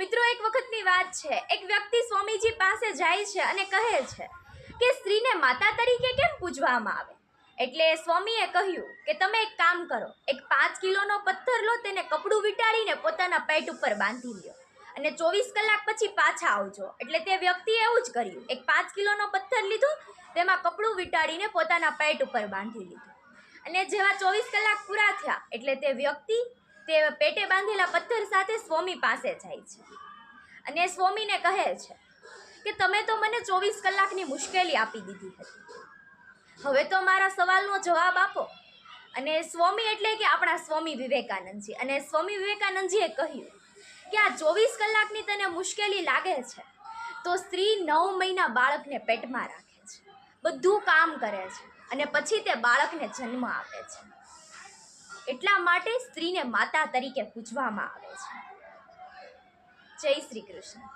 મિત્રો, એક વખતની વાત છે. એક વ્યક્તિ સ્વામીજી પાસે જાય છે અને કહે છે કે સ્ત્રીને માતા તરીકે કેમ પૂજવામાં આવે? એટલે સ્વામીએ કહ્યું કે તમે એક કામ કરો, એક પાંચ કિલોનો પથ્થર લો, તેને કપડું વીંટાળીને પોતાના પેટ ઉપર બાંધી લ્યો અને ચોવીસ કલાક પછી પાછા આવજો. એટલે તે વ્યક્તિએ એવું જ કર્યું. એક પાંચ કિલોનો પથ્થર લીધો, તેમાં કપડું વીંટાળીને પોતાના પેટ ઉપર બાંધી લીધું. અને જેવા ચોવીસ કલાક પૂરા થયા, એટલે તે વ્યક્તિ તે પેટે બાંધેલા પથ્થર સાથે સ્વામી પાસે જાય છે. અને સ્વામીને કહે છે કે, તમે તો મને ચોવીસ કલાકની મુશ્કેલી આપી દીધી હતી. હવે તો મારા સવાલનો જવાબ આપો. અને સ્વામી એટલે કે આપણા સ્વામી વિવેકાનંદજી. અને સ્વામી વિવેકાનંદજીએ કહ્યું કે, આ ચોવીસ કલાકની તને મુશ્કેલી લાગે છે તો સ્ત્રી નવ મહિના બાળકને પેટમાં રાખે છે. બધું કામ કરે છે અને પછી તે બાળકને જન્મ આપે છે. એટલા માટે સ્ત્રીને માતા તરીકે પૂજવામાં આવે છે. જય શ્રી કૃષ્ણ.